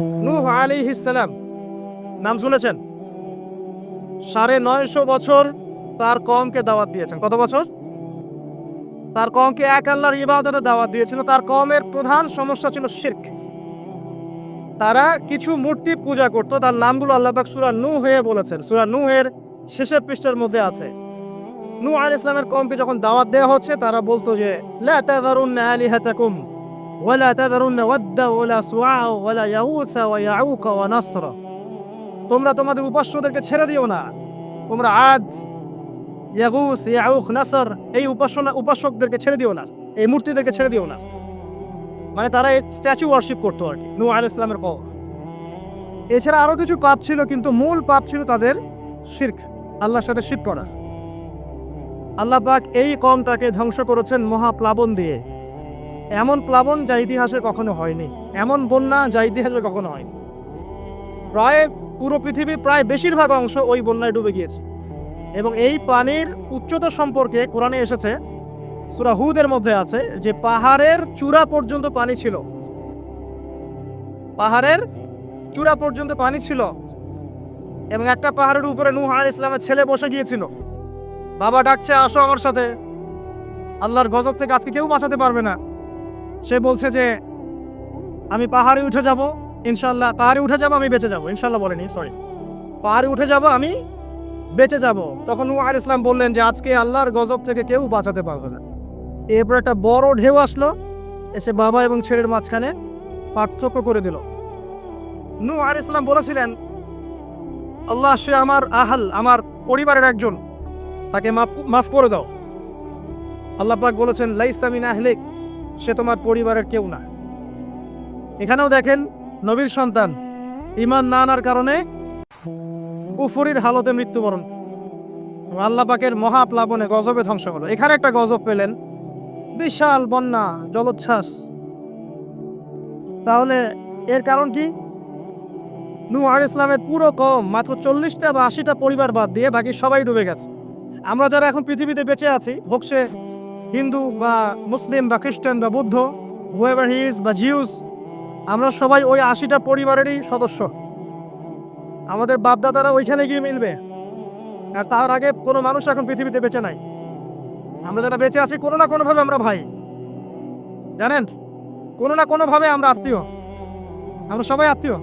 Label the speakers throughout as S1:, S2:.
S1: নূহ আলিহিসাল্লাম নাম শুনেছেন? সাড়ে নয়শো বছর তার কমকে দাওয়াত দিয়েছেন। কত বছর? তার কমকে এক আল্লাহর ইবাদতে দাওয়াত দিয়েছিল। তার কমের প্রধান সমস্যা ছিল শিরক। তারা কিছু মূর্তি পূজা করত। তার নামগুলো আল্লাহ সুরা নূহ হয়ে বলেছেন। সূরা নূহের শেষের পৃষ্ঠার মধ্যে আছে। নূহ আলাইহিস ইসলামের কমকে যখন দাওয়াত দেওয়া হচ্ছে, তারা বলতো যে, লা তাযারুন্না আলিহাতাকুম। ওয়ালা তাযারুন্না ওয়াদ্দা ওয়ালা সুআ ওয়ালা ইয়াউসা ওয়া ইয়াউকা ওয়া নাসরা তোমরা তোমাদের উপাস্যদেরকে ছেড়ে দিও না। তোমরা আদ, ইয়াগুস ইয়াউক নাসর এই উপাসনা উপাসকদেরকে ছেড়ে দিও না। এই মূর্তিদেরকে ছেড়ে দিও না। মানে তারা স্ট্যাচু ওয়ার্শিপ করতো আর কি, নূহ আলাইহিস ইসলামের কম এছাড়া আরও কিছু পাপ ছিল, কিন্তু মূল পাপ ছিল তাদের শির্ক, আল্লাহর সাথে শিরক করা আল্লাহ পাক এই কমটাকে ধ্বংস করেছেন মহাপ্লাবন দিয়ে। এমন প্লাবন যা ইতিহাসে কখনো হয়নি, এমন বন্যা যা ইতিহাসে কখনো হয়নি। প্রায় পুরো পৃথিবীর প্রায় বেশিরভাগ অংশ ওই বন্যায় ডুবে গিয়েছে। এবং এই পানির উচ্চতা সম্পর্কে কোরআনে এসেছে, সূরা হুদের মধ্যে আছে, যে পাহাড়ের চূড়া পর্যন্ত পানি ছিল। পাহাড়ের চূড়া পর্যন্ত পানি ছিল। এবং একটা পাহাড়ের উপরে নূহ আলাইহিস ইসলামের ছেলে বসে গিয়েছিল। বাবা ডাকছে, আসো আমার সাথে। আল্লাহর গজব থেকে আজকে কেউ বাঁচাতে পারবে না। সে বলছে যে, আমি পাহাড়ে উঠে যাব ইনশাল্লাহ পাহাড়ে উঠে যাব, আমি বেঁচে যাব। ইনশাল্লাহ বলেনি সরি পাহাড়ে উঠে যাব, আমি বেঁচে যাব। তখন আলাইহিস ইসলাম বললেন যে, আজকে আল্লাহর গজব থেকে কেউ বাঁচাতে পারবে না। এরপর একটা বড় ঢেউ আসলো, এসে বাবা এবং ছেলের মাঝখানে পার্থক্য করে দিল। নু আলাইহিস ইসলাম বলেছিলেন, আল্লাহ সে আমার আহাল, আমার পরিবারের একজন, তাকে মাফ মাফ করে দাও। আল্লাহ পাক বলেছেন লাইসামিন আহলেক সে তোমার পরিবারের কেউ না। এখানেও দেখেন নবীর সন্তান ইমান না আনার কারণে কুফরির হালতে মৃত্যুবরণ। আল্লাহ পাকের মহাপ্লাবনে গজবে ধ্বংস হলো। এখানে একটা গজব পেলেন, বিশাল বন্যা, জলোচ্ছ্বাস। তাহলে এর কারণ কি? নূহ আলাইহিস ইসলামের পুরো কম মাত্র চল্লিশটা বা আশিটা পরিবার বাদ দিয়ে বাকি সবাই ডুবে গেছে। আমরা যারা এখন পৃথিবীতে বেঁচে আছি সে হিন্দু বা মুসলিম বা খ্রিস্টান বা বুদ্ধ হুয়েভার হিজ বা জিউস, আমরা সবাই ওই আশিটা পরিবারেরই সদস্য। আমাদের বাপদাদারা ওইখানে গিয়ে মিলবে। আর তার আগে কোনো মানুষ এখন পৃথিবীতে বেঁচে নাই। আমরা যারা বেঁচে আছি, কোনো না কোনোভাবে আমরা ভাই। জানেন? কোনো না কোনোভাবে আমরা আত্মীয়। আমরা সবাই আত্মীয়।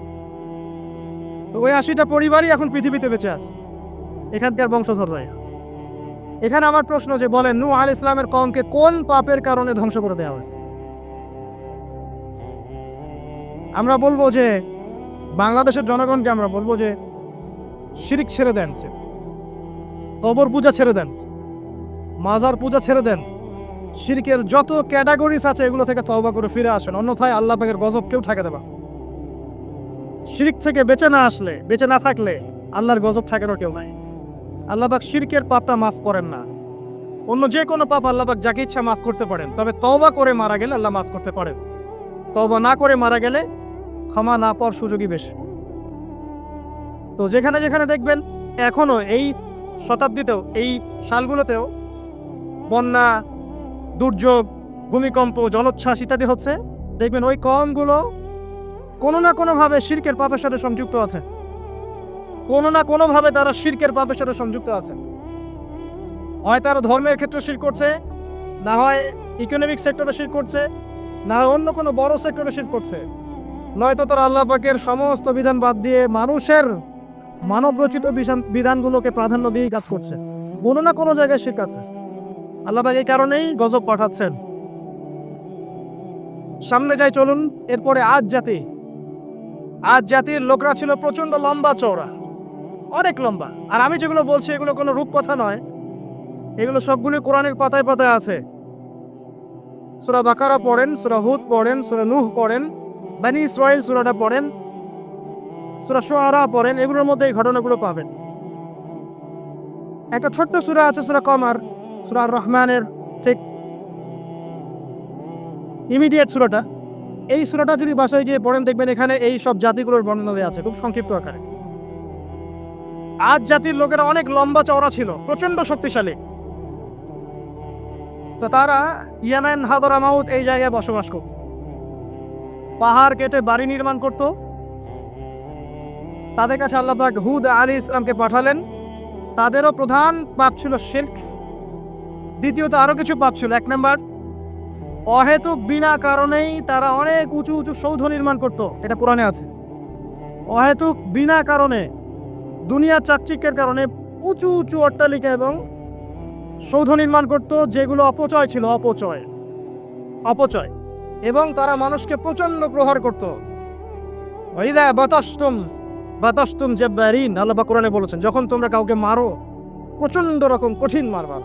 S1: তো ওই আশিটা পরিবারই এখন পৃথিবীতে বেঁচে আছে। এখানকার বংশধররা এখানে আমার প্রশ্ন যে বলেন, নূহ আল ইসলামের কমকে কোন পাপের কারণে ধ্বংস করে দেওয়া হয়েছে? আমরা বলব যে, বাংলাদেশের জনগণকে আমরা বলব যে, শিরিক ছেড়ে দেন কবর পূজা ছেড়ে দেন মাজার পূজা ছেড়ে দেন। শিরকের যত ক্যাটাগরিজ আছে, এগুলো থেকে তওবা করে ফিরে আসেন। অন্যথায় আল্লাহ পাকের গজব কেউ ঠেকাতে পারে শিরিক থেকে বেঁচে না আসলে, বেঁচে না থাকলে আল্লাহর গজব ঠেকানোর কেউ নাই। আল্লাহবাক শিরকের পাপটা মাফ করেন না। অন্য যে কোনো পাপ আল্লাহবাক যাকে ইচ্ছা মাফ করতে পারেন, তবে তওবা করে মারা গেলে আল্লাহ মাফ করতে পারেন। তওবা না করে মারা গেলে ক্ষমা না পাওয়ার সুযোগই বেশ। তো যেখানে যেখানে দেখবেন এখনও এই শতাব্দীতেও, এই সালগুলোতেও বন্যা, দুর্যোগ, ভূমিকম্প, জলোচ্ছ্বাস ইত্যাদি হচ্ছে, দেখবেন ওই কমগুলো কোনো না কোনোভাবে শিরকের পাপের সাথে সংযুক্ত আছে। কোনো না কোনোভাবে তারা শিরকের পাপের সাথে সংযুক্ত আছে হয় তারা ধর্মের ক্ষেত্রে শির করছে, না হয় ইকোনমিক সেক্টরে শির করছে, না হয় অন্য কোনো বড় সেক্টরে শির করছে। নয়তো তারা আল্লাহ পাকের সমস্ত বিধান বাদ দিয়ে মানুষের মানব রচিত বিধানগুলোকে প্রাধান্য দিয়েই কাজ করছে। কোনো না কোনো জায়গায় শির আছে আল্লাহ পাক এই কারণেই গজব পাঠাচ্ছেন। সামনে যাই চলুন, এরপরে আজ জাতি আজ জাতির লোকরা ছিল প্রচণ্ড লম্বা চওড়া। অনেক লম্বা। আর আমি যেগুলো বলছি, এগুলো কোনো রূপকথা নয়। এগুলো সবগুলি কোরআনের পাতায় পাতায় আছে। সুরা বাকারা পড়েন, সুরা হুদ পড়েন, সুরা নুহ পড়েন, বানি ইসরায়েল সুরাটা পড়েন, সুরা সোয়ারা পড়েন, এগুলোর মধ্যে এই ঘটনাগুলো পাবেন। একটা ছোট্ট সুরা আছে, সুরা কমার, সুরা রহমানের ঠিক ইমিডিয়েট সুরাটা। এই সুরাটা যদি বাসায় গিয়ে পড়েন, দেখবেন এখানে এই সব জাতিগুলোর বর্ণনা দেওয়া আছে, খুব সংক্ষিপ্ত আকারে। আজ জাতির লোকেরা অনেক লম্বা চওড়া ছিল প্রচণ্ড শক্তিশালী। তো তারা ইয়েমেন হাদরামাউত এই জায়গায় বসবাস করত। পাহাড় কেটে বাড়ি নির্মাণ করত। তাদের কাছে আল্লাহ পাক হুদ আলী ইসলামকে পাঠালেন। তাদেরও প্রধান পাপ ছিল শিল্ক দ্বিতীয়ত আরও কিছু পাপ ছিল। এক নম্বর, অহেতুক বিনা কারণেই তারা অনেক উঁচু উঁচু সৌধ নির্মাণ করত। এটা কোরআনে আছে। অহেতুক বিনা কারণে দুনিয়ার চাকচিক্যের কারণে উঁচু উঁচু অট্টালিকা এবং সৌধ নির্মাণ করত, যেগুলো অপচয় ছিল, অপচয়। অপচয়। এবং তারা মানুষকে প্রচণ্ড প্রহার করত। ওইদা বাতাস্তম, বাতাস্তুম জব্বারিন, আল্লাহ কোরআনে বলেছেন, যখন তোমরা কাউকে মারো, প্রচণ্ড রকম কঠিন মারবার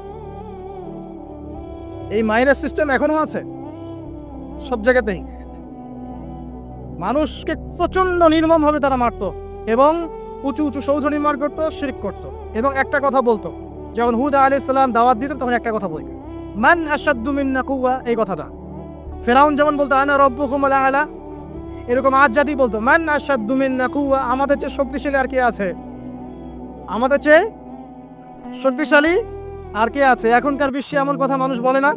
S1: এই মাইনাস সিস্টেম এখনও আছে? সব জায়গাতেই। মানুষকে প্রচণ্ড নির্মমভাবে তারা মারত এবং উঁচু উঁচু সৌধ নির্মাণ করতো, শিরিক করত। এবং একটা কথা বলতো, যখন হুদ আলী ইসলাম দাওয়াত দিত, তখন একটা কথা বলতো। মান আসাদ্দু মিন্না কুয়া এই কথাটা। ফেরাউন যেমন বলতো, আনা রব্বু রব্বুকুম আলা এরকম আজ জাতি বলতো, মান আসাদ্দু মিন্না কুয়া আমাদের চেয়ে শক্তিশালী আর কে আছে? আমাদের চেয়ে শক্তিশালী আর কে আছে? এখনকার বিশ্বে এমন কথা মানুষ বলে না,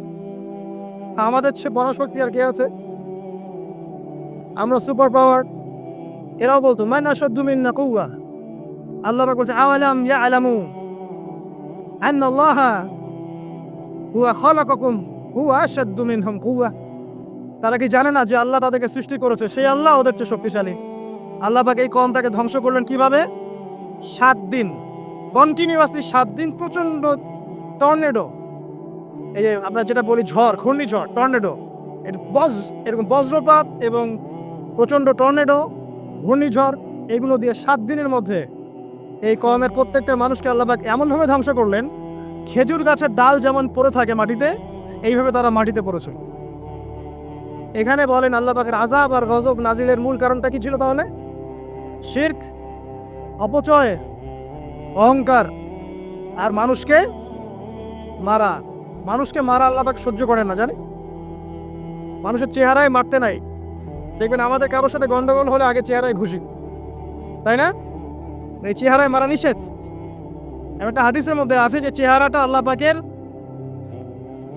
S1: আমাদের চেয়ে বড় শক্তি আর কে আছে? আমরা সুপার পাওয়ার, এরাও বলতো, মান আসাদ্দু মিন্না কুয়া আল্লাহ বলছে, আওয়ালাম ইয়ালামু আন্না আল্লাহ হুয়া খালাকাকুম, হুয়া আশাদ্দু মিনহুম কুওয়া তারা কি জানে না যে আল্লাহ তাদেরকে সৃষ্টি করেছে? সেই আল্লাহ ওদের চেয়ে শক্তিশালী। আল্লাহ পাক এই কমটাকে ধ্বংস করলেন কীভাবে? সাত দিন। কন্টিনিউয়াসলি সাত দিন প্রচণ্ড টর্নেডো। এই যে আমরা যেটা বলি ঝড়, ঘূর্ণিঝড়, টর্নেডো। বজ এরকম বজ্রপাত এবং প্রচণ্ড টর্নেডো, ঘূর্ণিঝড়, এগুলো দিয়ে সাত দিনের মধ্যে এই কমের প্রত্যেকটা মানুষকে আল্লাহবাক এমনভাবে ধ্বংস করলেন, খেজুর গাছের ডাল যেমন পড়ে থাকে মাটিতে, এইভাবে তারা মাটিতে পড়েছিল এখানে বলেন আল্লাহ পাকের আজাব আর গজব নাজিলের মূল কারণটা কি ছিল তাহলে? শির্ক, অপচয়, অহংকার আর মানুষকে মারা। মানুষকে মারা আল্লাহ পাক সহ্য করেন না জানে মানুষের চেহারায় মারতে নাই। দেখবেন আমাদের কারোর সাথে গন্ডগোল হলে আগে চেহারায় ঘুষি। তাই না? এই চেহারায় মারা নিষেধ? একটা হাদিসের মধ্যে আছে যে চেহারাটা আল্লাহ পাকের,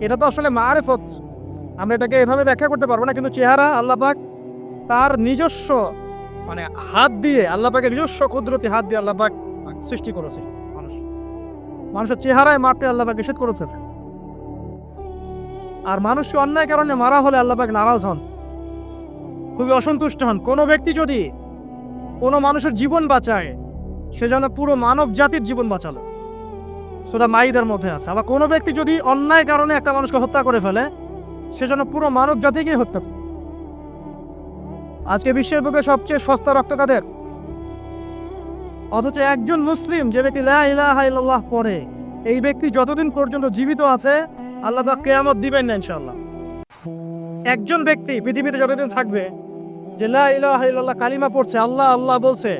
S1: এটা তো আসলে মারেফত। আমরা এটাকে এভাবে ব্যাখ্যা করতে পারব না, কিন্তু চেহারা আল্লাহ পাক তার নিজস্ব মানে হাত দিয়ে, আল্লাহ পাকের নিজস্ব কুদরতি হাত দিয়ে আল্লাহ পাক সৃষ্টি করেছে মানুষ। মানুষের চেহারায় মারতে আল্লাহ পাক নিষেধ করেছে। আর মানুষকে অন্যায় কারণে মারা হলে আল্লাহ পাক নারাজ হন? খুবই অসন্তুষ্ট হন। কোনো ব্যক্তি যদি কোনো মানুষের জীবন বাঁচায় সে যেন পুরো মানব জাতির জীবন বাঁচালো। সেটা মাইদের মধ্যে আছে। আবার কোনো ব্যক্তি যদি অন্যায় কারণে একটা মানুষকে হত্যা করে ফেলে, সে যেন পুরো মানব জাতিকে হত্যা। আজকে বিশ্বের বুকে সবচেয়ে সস্তা রক্ত কাদের? অথচ একজন মুসলিম, যে ব্যক্তি লা ইলাহা ইল্লাল্লাহ পড়ে, এই ব্যক্তি যতদিন পর্যন্ত জীবিত আছে, আল্লাহ কেয়ামত দিবেন না ইনশাআল্লাহ। একজন ব্যক্তি পৃথিবীতে যতদিন থাকবে, যে লা ইলাহা ইল্লাল্লাহ কালিমা পড়ছে, আল্লাহ আল্লাহ বলছে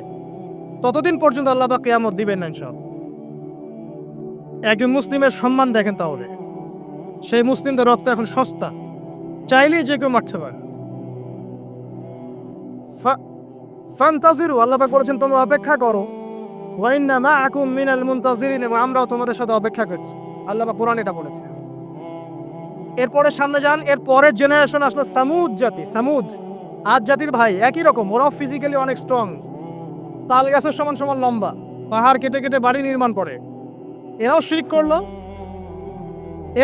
S1: ততদিন পর্যন্ত আল্লাহ পাক কেয়ামত দিবেন না ইনশাআল্লাহ। একজন মুসলিমের সম্মান দেখেন তাহলে। সেই মুসলিমদের রক্ত এখন সস্তা। চাইলেই যে কেউ মারতে পারে। ফান্তাজিরু তোমরা অপেক্ষা করো। ওয়াইন্না মা আকুম মিনাল মুনতাজিরিন এবং আমরাও তোমাদের সাথে অপেক্ষা করছি। আল্লাহ পাক কোরআন এটা বলেছে এরপরে সামনে যান এর পরের জেনারেশন আসলো সামুদ জাতি। সামুদ আজ জাতির ভাই, একই রকম। ওরাও ফিজিক্যালি অনেক স্ট্রং তাল গাছের সমান সমান লম্বা। পাহাড় কেটে কেটে বাড়ি নির্মাণ করে। এরাও শিরিক করল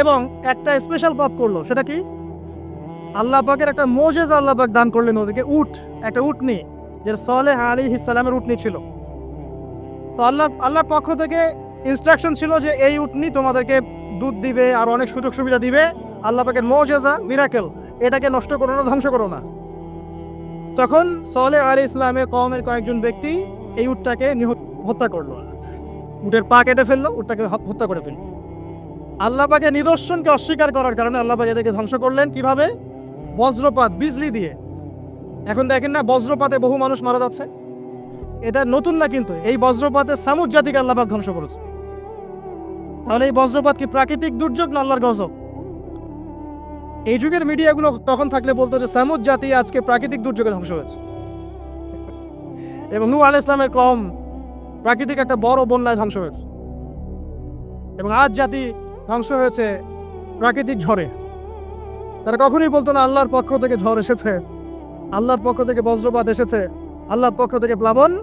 S1: এবং একটা স্পেশাল পাপ করল। সেটা কি? আল্লাহ পাকের একটা মোজেজ আল্লাহ পাক দান করলেন ওদেরকে, উট, একটা উটনি, যেটা সলে আলী ইসালামের উটনি ছিল। তো আল্লাহ, আল্লাহর পক্ষ থেকে ইনস্ট্রাকশন ছিল যে এই উটনি তোমাদেরকে দুধ দিবে আর অনেক সুযোগ সুবিধা দিবে। আল্লাহ পাকের মোজেজা মিরাকেল এটাকে নষ্ট করো না, ধ্বংস করো না। তখন সলে আলী ইসলামের কমের কয়েকজন ব্যক্তি এই উটটাকে হত্যা করল। উটের পা কেটে ফেলল, উটটাকে হত্যা করে ফেলল। আল্লাহ পাকে নিদর্শনকে অস্বীকার করার কারণে আল্লাহ এদেরকে ধ্বংস করলেন কীভাবে? বজ্রপাত, বিজলি দিয়ে। এখন দেখেন না, বজ্রপাতে বহু মানুষ মারা যাচ্ছে। এটা নতুন না কিন্তু, এই বজ্রপাতে সামুদ জাতিকে আল্লাহ পাক ধ্বংস করেছে। তাহলে এই বজ্রপাত কি প্রাকৃতিক দুর্যোগ না আল্লাহর গজব? এই যুগের মিডিয়াগুলো তখন থাকলে বলতো যে সামুদ জাতি আজকে প্রাকৃতিক দুর্যোগে ধ্বংস হয়েছে। এবং নূ আল ইসলামের কম প্রাকৃতিক একটা বড় বন্যায় ধ্বংস হয়েছে। এবং আজ জাতি ধ্বংস হয়েছে প্রাকৃতিক ঝড়ে। তারা কখনোই বলতো না, আল্লাহর পক্ষ থেকে ঝড় এসেছে, আল্লাহর পক্ষ থেকে বজ্রপাত এসেছে, আল্লাহর পক্ষ থেকে প্লাবন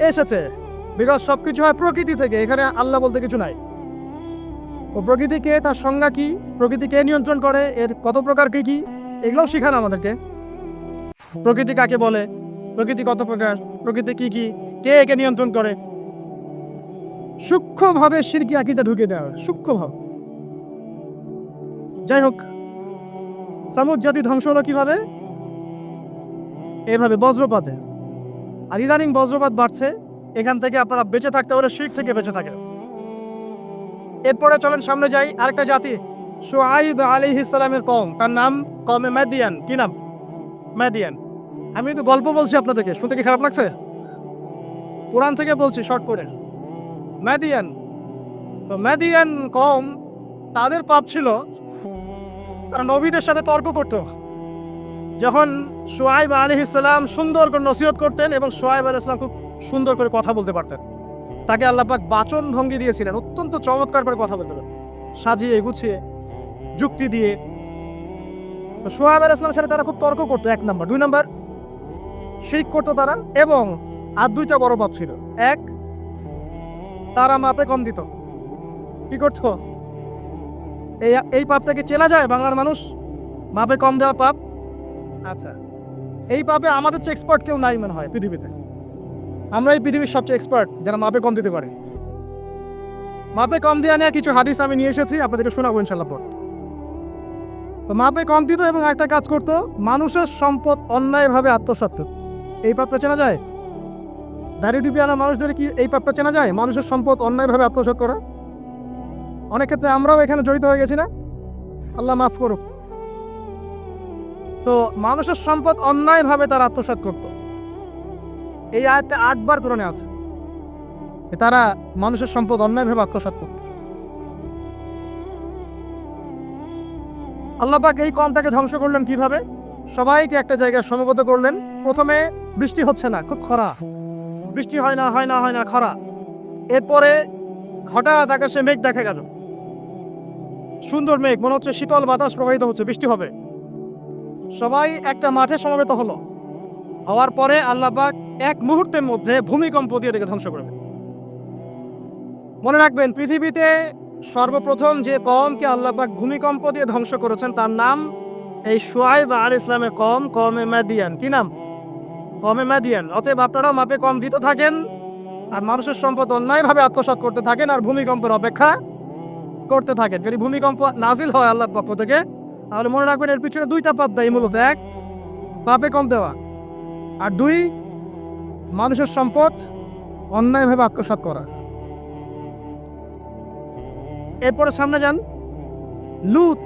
S1: এসেছে। বিকজ সব কিছু হয় প্রকৃতি থেকে, এখানে আল্লাহ বলতে কিছু নাই। ও প্রকৃতিকে, তার সংজ্ঞা কি? প্রকৃতি কে নিয়ন্ত্রণ করে, এর কত প্রকার কি কি? এগুলোও শেখানো আমাদেরকে। প্রকৃতি কাকে বলে? প্রকৃতি কত প্রকার? প্রকৃতি কি কি? কে একে নিয়ন্ত্রণ করে? সূক্ষ্মভাবে সিরকি আকিতে ঢুকে দেওয়া, সূক্ষ্মভাবে। যাই হোক, সামুদ জাতি ধ্বংস হলো কীভাবে? এভাবে বজ্রপাতে। আর ইদানিং বজ্রপাত বাড়ছে। এখান থেকে আপনারা বেঁচে থাকতে হলে শিখ থেকে বেঁচে থাকেন। এরপরে চলেন সামনে যাই আরেকটা জাতি। সোয়াইব আলী ইসলামের কম তার নাম কমে ম্যাদিয়ান কি নাম? ম্যাদিয়ান আমি তো গল্প বলছি আপনাদেরকে। শুনতে কি খারাপ লাগছে? পুরাণ থেকে বলছি, শর্ট করে। ম্যাদিয়ান তো ম্যাদিয়ান কম তাদের পাপ ছিল। তারা নবীদের সাথে তর্ক করত। যখন সোয়াইব আলী ইসলাম সুন্দর করে নসিহত করতেন এবং সোয়াইব আলী ইসলাম খুব সুন্দর করে কথা বলতে পারতেন। তাকে আল্লাপাক বাচন ভঙ্গি দিয়েছিলেন। অত্যন্ত চমৎকার করে কথা বলতে সাজিয়ে, গুছিয়ে, যুক্তি দিয়ে। তো সোহাব আল ইসলামের সাথে তারা খুব তর্ক করতো, এক নম্বর। দুই নম্বর, শিরিক করতো তারা এবং আর দুইটা বড় পাপ ছিল। এক, তারা মাপে কম দিত। কি করতো? এই এই পাপটাকে চেনা যায় বাংলার মানুষ? মাপে কম দেওয়া পাপ? আচ্ছা। এই পাপে আমাদের চেয়ে এক্সপার্ট কেউ নাই মনে হয় পৃথিবীতে। আমরা এই পৃথিবীর সবচেয়ে এক্সপার্ট যারা মাপে কম দিতে পারে। মাপে কম দেওয়া নিয়ে কিছু হাদিস আমি নিয়ে এসেছি, আপনাদেরকে শোনাবো ইনশাল্লাহ পর। তো মাপে কম দিত এবং একটা কাজ করতো, মানুষের সম্পদ অন্যায়ভাবে আত্মসাৎ করত। এই পাপটা চেনা যায়? দাড়ি টুপি আনা মানুষদের কি এই পাপটা চেনা যায়? মানুষের সম্পদ অন্যায়ভাবে আত্মসাৎ করা? অনেক ক্ষেত্রে আমরাও এখানে জড়িত হয়ে গেছি না? আল্লাহ মাফ করুক। তো মানুষের সম্পদ অন্যায়ভাবে তারা আত্মসাৎ করত। এই আয়াতটা আটবার কোরআনে আছে। তারা মানুষের সম্পদ অন্যায়ভাবে আত্মসাৎ করত। আল্লাপাক এই কমটাকে ধ্বংস করলেন কীভাবে? সবাইকে একটা জায়গায় সমবেত করলেন। প্রথমে বৃষ্টি হচ্ছে না, খুব খরা। বৃষ্টি হয় না হয় না হয় না, খরা। এরপরে হঠাৎ আকাশে মেঘ দেখা গেল। সুন্দর মেঘ, মনে হচ্ছে শীতল বাতাস প্রবাহিত হচ্ছে, বৃষ্টি হবে। সবাই একটা মাঠে সমবেত হলো। হওয়ার পরে আল্লাপাক এক মুহূর্তের মধ্যে ভূমিকম্প দিয়ে এটাকে ধ্বংস করবে মনে রাখবেন, পৃথিবীতে সর্বপ্রথম যে কমকে আল্লাপাক ভূমিকম্প দিয়ে ধ্বংস করেছেন, তার নাম এই সোয়াইব আল ইসলামের কম, কমে ম্যাদিয়ান কি নাম? কমে ম্যাদিয়ান অতএব আপনারাও মাপে কম দিতে থাকেন আর মানুষের সম্পদ অন্যায়ভাবে আত্মসাৎ করতে থাকেন আর ভূমিকম্পের অপেক্ষা করতে থাকেন। যদি ভূমিকম্প নাজিল হয় আল্লাহর পক্ষ থেকে, তাহলে মনে রাখবেন এর পিছনে দুইটা পাপ দেয় মূলত এক পাপে কম দেওয়া। আর দুই মানুষের সম্পদ অন্যায়ভাবে আত্মসাৎ করা। এরপরে সামনে যান। লুত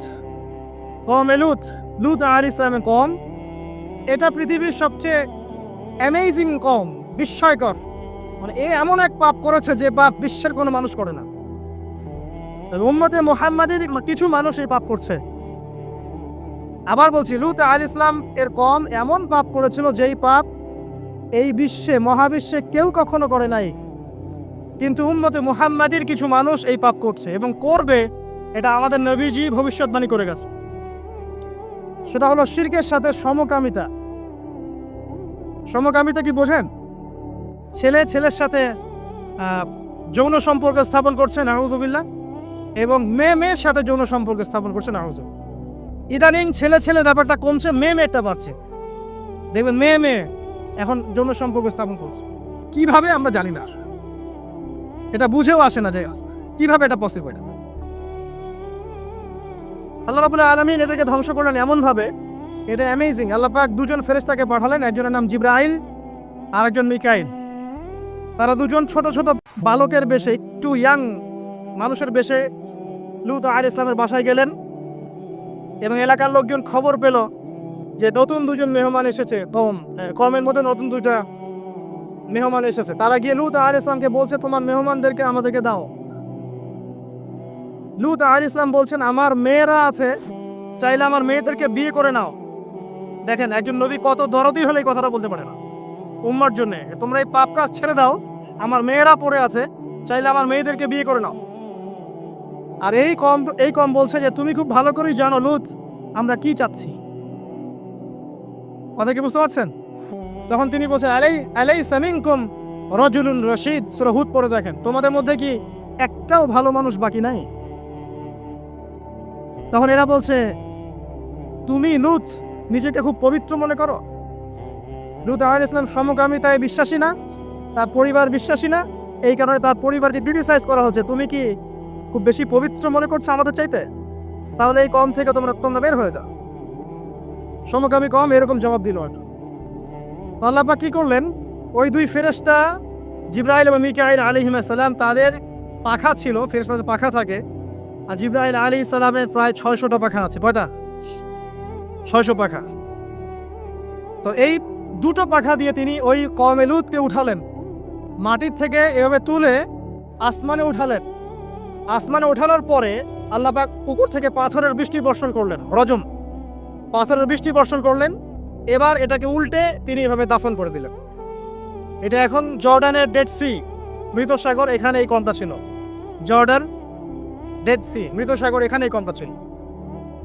S1: কমে লুত লুত আর ইসলামে কম এটা পৃথিবীর সবচেয়ে অ্যামেজিং কম বিস্ময়কর। মানে এ এমন এক পাপ করেছে যে পাপ বিশ্বের কোনো মানুষ করে না। উম্মতে মোহাম্মদের কিছু মানুষ এই পাপ করছে। আবার বলছি, লুত আল ইসলাম এর কম এমন পাপ করেছিল যেই পাপ এই বিশ্বে, মহাবিশ্বে কেউ কখনো করে নাই। কিন্তু উম্মতে মুহাম্মাদির কিছু মানুষ এই পাপ করছে এবং করবে, এটা আমাদের নবীজি ভবিষ্যৎবাণী করে গেছে। সেটা হলো শিরকের সাথে সমকামিতা। সমকামিতা কি বোঝেন? ছেলে ছেলের সাথে যৌন সম্পর্ক স্থাপন করছে নাহুজুবিল্লাহ এবং মেয়ে মেয়ের সাথে যৌন সম্পর্ক স্থাপন করছে নাহুজ ইদানিং ছেলে ছেলে ব্যাপারটা কমছে, মেয়ে মেয়েটা বাড়ছে। দেখবেন মেয়ে মেয়ে এখন যৌন সম্পর্ক স্থাপন করছে। কীভাবে আমরা জানি না? এটা বুঝেও আসে না যে কীভাবে এটা পসিবল আল্লাহ রাবুল আলমিন এটাকে ধ্বংস করলেন এমনভাবে। এটা অ্যামেজিং আল্লাহ পাক দুজন ফেরেস্তাকে পাঠালেন। একজনের নাম জিব্রাইল আর একজন মিকাইল। তারা দুজন ছোট ছোট বালকের বেশে, একটু ইয়াং মানুষের বেশে লুত আর ইসলামের বাসায় গেলেন এবং এলাকার লোকজন খবর পেল যে নতুন দুজন মেহমান এসেছে কম কমের মধ্যে নতুন দুইটা মেহমান এসেছে। তারা গিয়ে লুত আর ইসলামকে বলছে, তোমার মেহমানদেরকে আমাদেরকে দাও। লুত আর ইসলাম বলছেন, আমার মেয়েরা আছে, চাইলে আমার মেয়েদেরকে বিয়ে করে নাও। দেখেন, একজন নবী কত দরদি হলে এই কথাটা বলতে পারে না। উম্মার জন্য তোমরা এই পাপ কাজ ছেড়ে দাও, আমার মেয়েরা পড়ে আছে, চাইলে আমার মেয়েদেরকে বিয়ে করে নাও। আর এই কম এই কম বলছে যে, তুমি খুব ভালো করেই জানো লুত, আমরা কি চাচ্ছি? কথা কি বুঝতে পারছেন? তখন তিনি বলছেন, আলাই আলাই সামিনকুম রজুলুন রশিদ। সুরহুদ পরে দেখেন। তোমাদের মধ্যে কি একটাও ভালো মানুষ বাকি নাই? তখন এরা বলছে, তুমি লুত, নিজেকে খুব পবিত্র মনে করো। লুত আহ ইসলাম সমকামিতায় বিশ্বাসী না, তার পরিবার বিশ্বাসী না। এই কারণে তার পরিবারকে ক্রিটিসাইজ করা হচ্ছে। তুমি কি খুব বেশি পবিত্র মনে করছ আমাদের চাইতে? তাহলে এই কম থেকে তোমরা তোমরা বের হয়ে যাও। সমকামী কম এরকম জবাব দিল আর আল্লাপা কি করলেন? ওই দুই ফেরেস্তা জিব্রাইল এবং মিকাইল সালাম তাদের পাখা ছিল, ফেরেশতাদের পাখা থাকে, আর জিব্রাইল আলী সালামের প্রায় ছয়শোটা পাখা আছে। কয়টা? ছয়শো পাখা। তো এই দুটো পাখা দিয়ে তিনি ওই কমেলুদকে উঠালেন। মাটির থেকে এভাবে তুলে আসমানে উঠালেন। আসমানে ওঠানোর পরে আল্লাহ পাক পুকুর থেকে পাথরের বৃষ্টি বর্ষণ করলেন রজম পাথরের বৃষ্টি বর্ষণ করলেন। এবার এটাকে উল্টে তিনি এভাবে দাফন করে দিলেন। এটা এখন জর্ডানের ডেড সি, মৃত সাগর এখানে এই কমটা ছিল। জর্ডান ডেড সি, মৃত সাগর এখানে এই কমটা ছিল।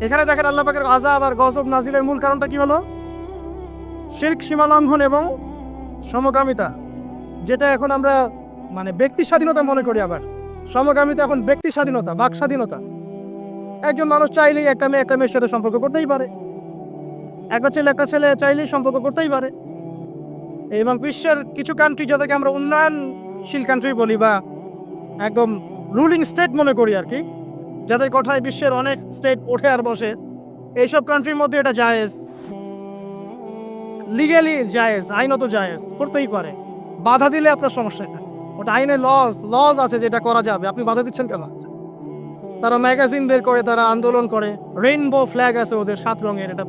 S1: এখানে দেখেন আল্লাহ পাকের আজাব আর গজব নাজিলের মূল কারণটা কি হলো? শির্ক, সীমা লঙ্ঘন এবং সমকামিতা, যেটা এখন আমরা মানে ব্যক্তি স্বাধীনতা মনে করি আবার। সমকামিতা এখন ব্যক্তি স্বাধীনতা, বাক স্বাধীনতা। একজন মানুষ চাইলেই একটা মেয়ে, একটা মেয়ের সাথে সম্পর্ক করতেই পারে। একটা ছেলে একটা ছেলে চাইলেই সম্পর্ক করতেই পারে। এবং বিশ্বের কিছু কান্ট্রি যাদেরকে আমরা উন্নয়নশীল কান্ট্রি বলি বা একদম রুলিং স্টেট মনে করি আর কি, যাদের কথায় বিশ্বের অনেক স্টেট ওঠে আর বসে, এইসব কান্ট্রির মধ্যে এটা জায়েজ। লিগেলি জায়েজ, আইনত জায়েজ, করতেই পারে। বাধা দিলে আপনার সমস্যা হয়। ওটা আইনে লজ লজ আছে যেটা করা যাবে। আপনি বাধা দিচ্ছেন কেন? তারা ম্যাগাজিন বের করে, তারা আন্দোলন করে। রেইনবো ফ্ল্যাগ আছে ওদের সাত রঙের, এটা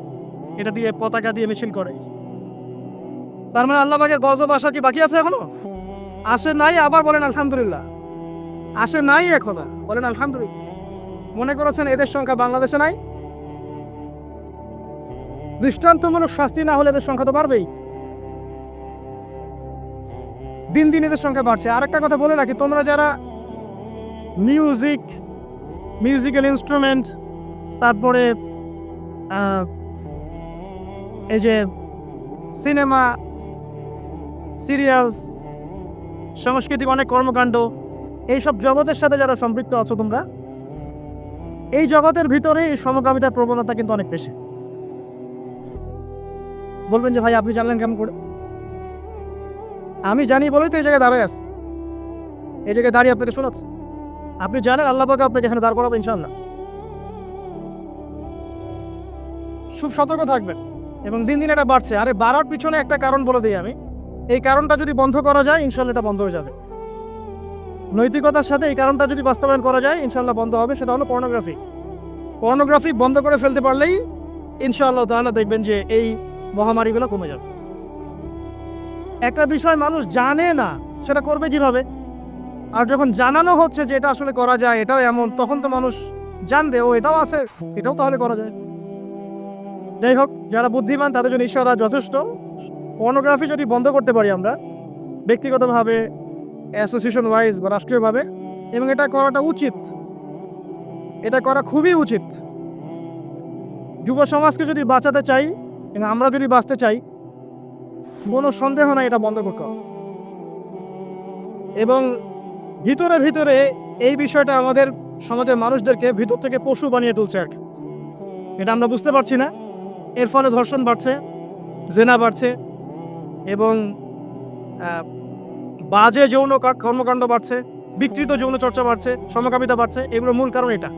S1: এটা দিয়ে পতাকা দিয়ে মিছিল করে। তার মানে আল্লাহ পাকের গজব আসা কি বাকি আছে এখনও? আসে নাই, আবার বলেন আলহামদুলিল্লাহ। আসে নাই এখনও, বলেন আলহামদুলিল্লাহ। মনে করেছেন এদের সংখ্যা বাংলাদেশে নাই? দৃষ্টান্তমূলক শাস্তি না হলে এদের সংখ্যা তো বাড়বেই। দিন দিন এদের সংখ্যা বাড়ছে। আর একটা কথা বলে রাখি, তোমরা যারা মিউজিক মিউজিক্যাল ইনস্ট্রুমেন্ট তারপরে এই যে সিনেমা, সিরিয়ালস, সাংস্কৃতিক অনেক কর্মকাণ্ড, এইসব জগতের সাথে যারা সম্পৃক্ত আছো তোমরা, এই জগতের ভিতরে এই সমকামিতার প্রবণতা কিন্তু অনেক বেশি। বলবেন যে, ভাই, আপনি জানলেন কেমন করে? আমি জানি বলেই তো এই জায়গায় দাঁড়ায় আছে। এই জায়গায় দাঁড়িয়ে আপনাকে শোনাচ্ছে। আপনি জানেন আল্লাহ পাকে আপনাকে এখানে দাঁড় করাবো ইনশাল্লাহ খুব সতর্ক থাকবেন। এবং দিন দিন এটা বাড়ছে। আরে বাড়ার পিছনে একটা কারণ বলে দিই আমি। এই কারণটা যদি বন্ধ করা যায় ইনশাল্লাহ এটা বন্ধ হয়ে যাবে। নৈতিকতার সাথে এই কারণটা যদি বাস্তবায়ন করা যায় ইনশাল্লাহ বন্ধ হবে, সেটা হলো পর্নোগ্রাফি পর্নোগ্রাফি বন্ধ করে ফেলতে পারলেই ইনশাআল্লাহ তাহলে দেখবেন যে এই মহামারীগুলো কমে যাবে। একটা বিষয় মানুষ জানে না, সেটা করবে কীভাবে? আর যখন জানানো হচ্ছে যে এটা আসলে করা যায়, এটাও এমন, তখন তো মানুষ জানবে, ও এটাও আছে, এটাও তাহলে করা যায়। যাই হোক, যারা বুদ্ধিমান, তাদের জন্য ঈশ্বররা যথেষ্ট। পর্নোগ্রাফি যদি বন্ধ করতে পারি আমরা, ব্যক্তিগতভাবে অ্যাসোসিয়েশন ওয়াইজ বা রাষ্ট্রীয়ভাবে, এবং এটা করাটা উচিত। এটা করা খুবই উচিত। যুব সমাজকে যদি বাঁচাতে চাই, এবং আমরা যদি বাঁচতে চাই, কোনো সন্দেহ নাই এটা বন্ধ করতে এবং ভিতরে ভিতরে এই বিষয়টা আমাদের সমাজের মানুষদেরকে, ভিতর থেকে পশু বানিয়ে তুলছে আর কি। এটা আমরা বুঝতে পারছি না। এর ফলে ধর্ষণ বাড়ছে, জেনা বাড়ছে এবং বাজে যৌন কর্মকাণ্ড বাড়ছে, বিকৃত যৌন চর্চা বাড়ছে, সমকামিতা বাড়ছে, এগুলোর মূল কারণ এটা।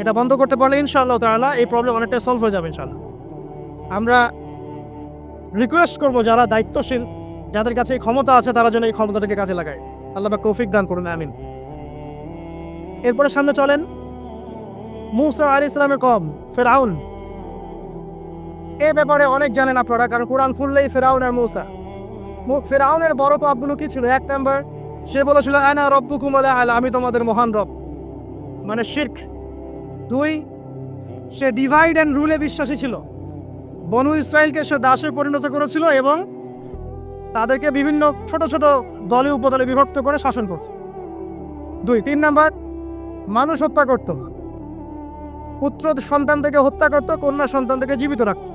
S1: এটা বন্ধ করতে পারলে ইনশাআল্লাহ তাআলা এই প্রবলেম অনেকটা সলভ হয়ে যাবে ইনশাআল্লাহ। আমরা রিকোয়েস্ট করব যারা দায়িত্বশীল, যাদের কাছে এই ক্ষমতা আছে, তারা যেন এই ক্ষমতাটাকে কাজে লাগায়। আল্লাহ পাক কৌফিক দান করুন, আমিন। এরপরে সামনে চলেন, মুসা আলী ইসলামের কম, ফেরাউন। এ ব্যাপারে অনেক জানেন আপনারা, কারণ কোরআন ফুললেই ফেরাউন আর মুসা ফেরাউনের বড় পাপগুলো কি ছিল? এক নাম্বার, সে বলেছিল আয়না রব্বুকুম আলা আলা, আমি তোমাদের মহান রব। মানে শির্ক। দুই, সে ডিভাইড অ্যান্ড রুলে বিশ্বাসী ছিল। বনু ইসরায়েলকে সে দাসে পরিণত করেছিল এবং তাদেরকে বিভিন্ন ছোট ছোট দলে উপদলে বিভক্ত করে শাসন করত দুই, তিন নাম্বার, মানুষ হত্যা করত। পুত্র সন্তান থেকে হত্যা করত, কন্যা সন্তান থেকে জীবিত রাখত।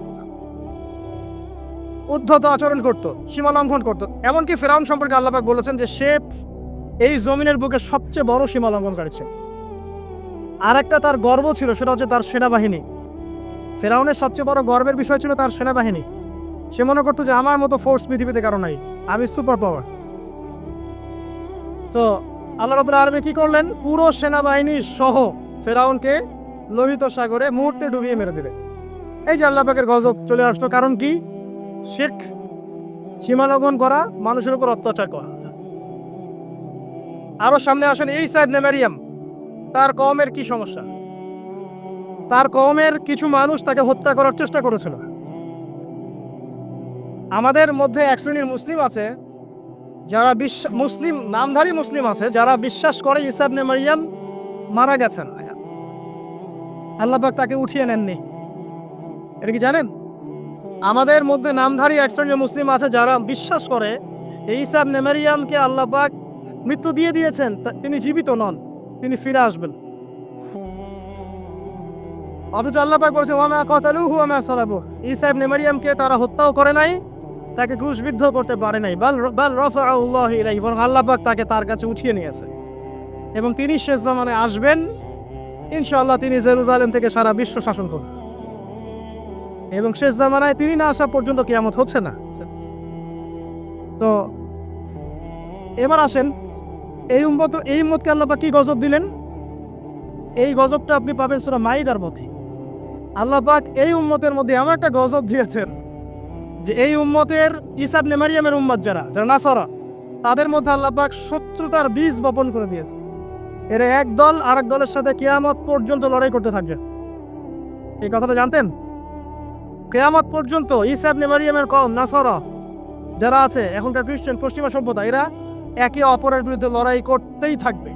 S1: উদ্ধত আচরণ করত সীমা লঙ্ঘন করত। এমনকি ফেরাউন সম্পর্কে আল্লাপাক বলেছেন যে সে এই জমিনের বুকে সবচেয়ে বড় সীমা লঙ্ঘনকারী ছিল। আর একটা তার গর্ব ছিল, সেটা হচ্ছে তার সেনাবাহিনী। ফেরাউনের সবচেয়ে বড় গর্বের বিষয় ছিল তার সেনাবাহিনী। সে মনে করতো যে আমার মতো ফোর্স পৃথিবীতে কারও নাই, আমি সুপার পাওয়ার তো আল্লাহ রবুল্লা আলমী কি করলেন? পুরো সেনাবাহিনী সহ ফেরাউনকে লোহিত সাগরে মুহূর্তে ডুবিয়ে মেরে দেবে এই যে আল্লাহ পাকের গজব চলে আসলো, কারণ কি? শেখ সীমালঙ্ঘন করা, মানুষের উপর অত্যাচার করা। আরও সামনে আসেন এই সাহেব নেমারিয়াম তার কমের কি সমস্যা? তার কমের কিছু মানুষ তাকে হত্যা করার চেষ্টা করেছিল। আমাদের মধ্যে এক শ্রেণির মুসলিম আছে, যারা বিশ্ব, মুসলিম, নামধারী মুসলিম আছে, যারা বিশ্বাস করে ইসাব নে মারিয়াম মারা গেছেন। আল্লাহবাক তাকে উঠিয়ে নেননি। এটা কি জানেন? আমাদের মধ্যে নামধারী এক শ্রেণির মুসলিম আছে যারা বিশ্বাস করে ইসাব নেমারিয়ামকে আল্লাহবাক মৃত্যু দিয়ে দিয়েছেন তিনি জীবিত নন, তিনি ফিরে আসবেন। অথচ আল্লাহবাক বলছেন ওয়ামা কতালু হুয়ামা সালাবু ইসাব নেমারিয়ামকে তারা হত্যাও করে নাই, তাকে ক্রুশবিদ্ধ করতে পারে নাই। বাল বাল রফাউল্লাহ ইলাইহি, বরং আল্লাহ পাক তাকে তার কাছে উঠিয়ে নিয়েছে। এবং তিনি শেষ জামানে আসবেন। ইনশাআল্লাহ তিনি জেরুজালেম থেকে সারা বিশ্ব শাসন করবেন এবং শেষ জামানায় তিনি না আসা পর্যন্ত কেয়ামত হচ্ছে না। তো এবার আসেন, এই উম্মত এই উম্মতকে আল্লাহ পাক কি গজব দিলেন? এই গজবটা আপনি পাবেন সুরা মাইদার মধ্যে। আল্লাহ পাক এই উম্মতের মধ্যে এমন একটা গজব দিয়েছেন যে এই উম্মতের ইসাব নেমারিয়ামের উম্মত যারা যারা নাসারা, তাদের মধ্যে আল্লাহ পাক শত্রুতার বীজ বপন করে দিয়েছে। এরা এক দল আর এক দলের সাথে কেয়ামত পর্যন্ত লড়াই করতে থাকবে। এই কথাটা জানতেন? কেয়ামত পর্যন্ত ইসাব নেমারিয়ামের কম নাসারা, যারা আছে, এখনকার খ্রিস্টান পশ্চিমা সভ্যতা, এরা একে অপরের বিরুদ্ধে লড়াই করতেই থাকবে।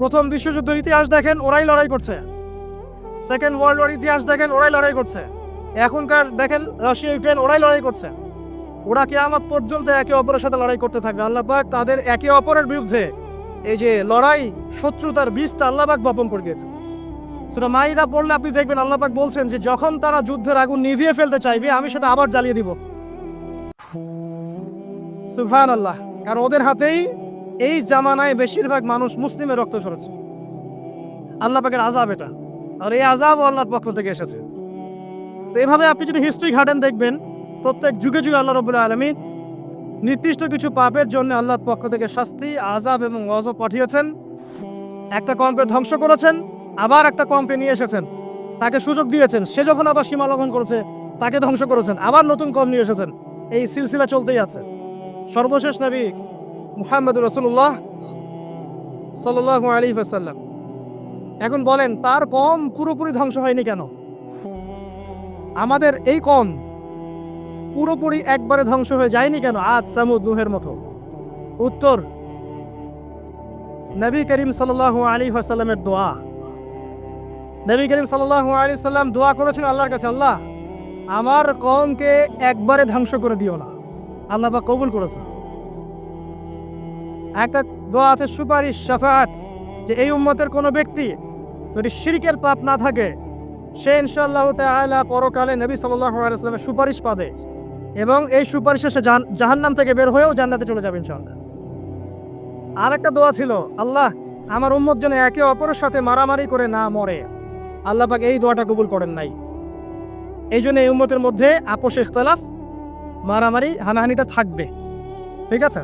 S1: প্রথম বিশ্বযুদ্ধের ইতিহাস দেখেন, ওরাই লড়াই করছে। সেকেন্ড ওয়ার্ল্ড ওয়ার ইতিহাস দেখেন, ওরাই লড়াই করছে। এখনকার দেখেন, রাশিয়া, ইউক্রেন, ওরাই লড়াই করছে। ওরা কেয়ামত পর্যন্ত একে অপরের সাথে লড়াই করতে থাকবে। আল্লাহ পাক তাদের একে অপরের বিরুদ্ধে এই যে লড়াই, শত্রুতার বীজটা আল্লাহ পাক বপন করে দিয়েছে সুরা মাইদা পড়লে আপনি দেখবেন আল্লাহ পাক বলছেন যে যখন তারা যুদ্ধের আগুন নিভিয়ে ফেলতে চাইবে, আমি সেটা আবার জ্বালিয়ে দিব। সুফান আল্লাহ কারণ ওদের হাতেই এই জামানায় বেশিরভাগ মানুষ মুসলিমের রক্ত ঝরেছে। আল্লাহ পাকের আজাব এটা। আর এই আজাব আল্লাহর পক্ষ থেকে এসেছে। তো এভাবে আপনি যদি হিস্ট্রি ঘাটেন, দেখবেন প্রত্যেক যুগে যুগে আল্লাহ রবুল্লা আলমী নির্দিষ্ট কিছু পাপের জন্য আল্লাহর পক্ষ থেকে শাস্তি আজাব এবং গজব পাঠিয়েছেন। একটা কম্পে ধ্বংস করেছেন। আবার একটা কম্পে নিয়ে এসেছেন। তাকে সুযোগ দিয়েছেন। সে যখন আবার সীমা লঙ্ঘন করেছে, তাকে ধ্বংস করেছেন। আবার নতুন কম নিয়ে এসেছেন। এই সিলসিলা চলতেই আছে। সর্বশেষ নবী মুহাম্মদ রসুল্লাহ সাল্লাহ আলী এখন বলেন, তার কম পুরোপুরি ধ্বংস হয়নি কেন? আমাদের এই কম পুরোপুরি একবারে ধ্বংস হয়ে যায়নি কেন? আজ সামুদ নুহের মতো। উত্তর, নবী করিম সাল্লাহ আলী সাল্লামের দোয়া। নবী করিম সাল্লাহ আলী সাল্লাম দোয়া করেছেন আল্লাহর কাছে, আল্লাহ, আমার কমকে একবারে ধ্বংস করে দিও না। আল্লাহ বা কবুল করেছে একটা দোয়া আছে, সুপারিশ শাফাত যে এই উম্মতের কোনো ব্যক্তি যদি শিরিকের পাপ না থাকে, সে ইনশাআল্লাহ তাআলা পরকালে নবী ওয়াসাল্লামের সুপারিশ পাবে এবং এই সুপারিশে সে জাহান- জাহান্নাম থেকে বের হয়েও জান্নাতে চলে যাবে ইনশাআল্লাহ। আর একটা দোয়া ছিল, আল্লাহ, আমার উম্মত যেন একে অপরের সাথে মারামারি করে না মরে। আল্লাহ পাক এই দোয়াটা কবুল করেন নাই। এই জন্য এই উম্মতের মধ্যে আপোষ, ইখতলাফ, মারামারি, হানাহানিটা থাকবে। ঠিক আছে?